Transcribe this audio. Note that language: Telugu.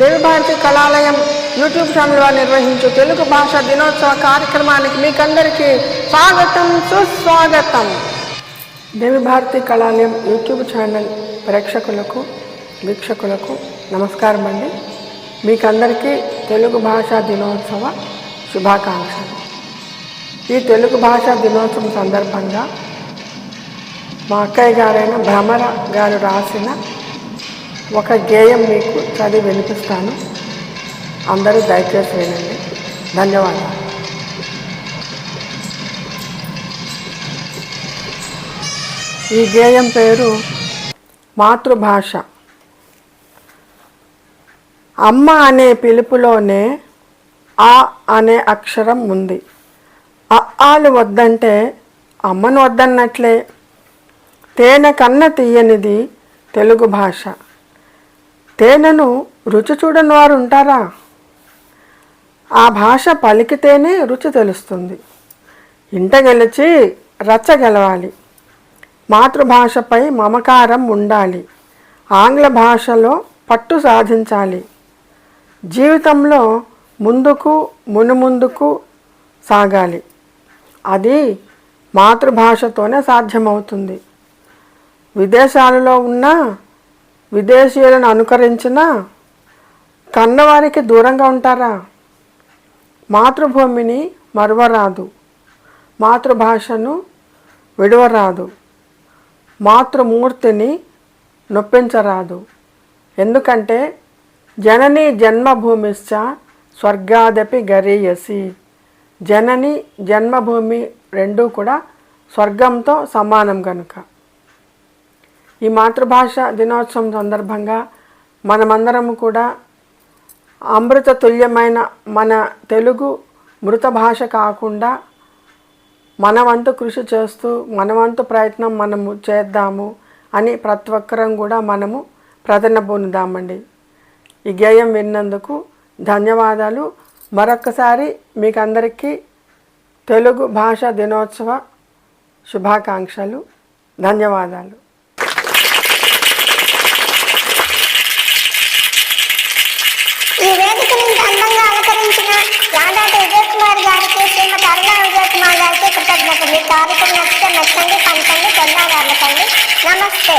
దేవభారతి కళాలయం యూట్యూబ్ ఛానల్ వారు నిర్వహించు తెలుగు భాష దినోత్సవ కార్యక్రమానికి మీకందరికీ స్వాగతం సుస్వాగతం. దేవభారతి కళాలయం యూట్యూబ్ ఛానల్ ప్రేక్షకులకు వీక్షకులకు నమస్కారం అండి. మీకందరికీ తెలుగు భాషా దినోత్సవ శుభాకాంక్షలు. ఈ తెలుగు భాషా దినోత్సవం సందర్భంగా మా అక్కయ్య గారైన భ్రమర గారు రాసిన ఒక గేయం మీకు చదివి వినిపిస్తాను. అందరూ దయచేసి వినండి. ధన్యవాదాలు. ఈ గేయం పేరు మాతృభాష. అమ్మ అనే పిలుపులోనే ఆ అనే అక్షరం ఉంది. అ ఆలు వద్దంటే అమ్మను వద్దన్నట్లే. తేనె కన్న తీయనిది తెలుగు భాష. తేనెను రుచి చూడని వారు ఉంటారా? ఆ భాష పలికితేనే రుచి తెలుస్తుంది. ఇంట గెలిచి రచ్చ గెలవాలి. మాతృభాషపై మమకారం ఉండాలి. ఆంగ్ల భాషలో పట్టు సాధించాలి. జీవితంలో ముందుకు మునుముందుకు సాగాలి. అది మాతృభాషతోనే సాధ్యమవుతుంది. విదేశాలలో ఉన్న విదేశీయులను అనుకరించిన కన్నవారికి దూరంగా ఉంటారా? మాతృభూమిని మరువరాదు. మాతృభాషను విడవరాదు. మాతృమూర్తిని నొప్పించరాదు. ఎందుకంటే జనని జన్మభూమిశ్చ స్వర్గాదపి గరీయసి. జనని జన్మభూమి రెండూ కూడా స్వర్గంతో సమానం కనుక ఈ మాతృభాష దినోత్సవం సందర్భంగా మనమందరము కూడా అమృత తుల్యమైన మన తెలుగు మృత భాష కాకుండా మనవంతు కృషి చేస్తూ మనవంతు ప్రయత్నం మనము చేద్దాము అని ప్రతి ఒక్కరం కూడా మనము ప్రతిన పొందుదామండి. ఈ గేయం విన్నందుకు ధన్యవాదాలు. మరొక్కసారి మీకు అందరికీ తెలుగు భాష దినోత్సవ శుభాకాంక్షలు. ధన్యవాదాలు. నచ్చండి పంచండి పొందాలి నమస్తే.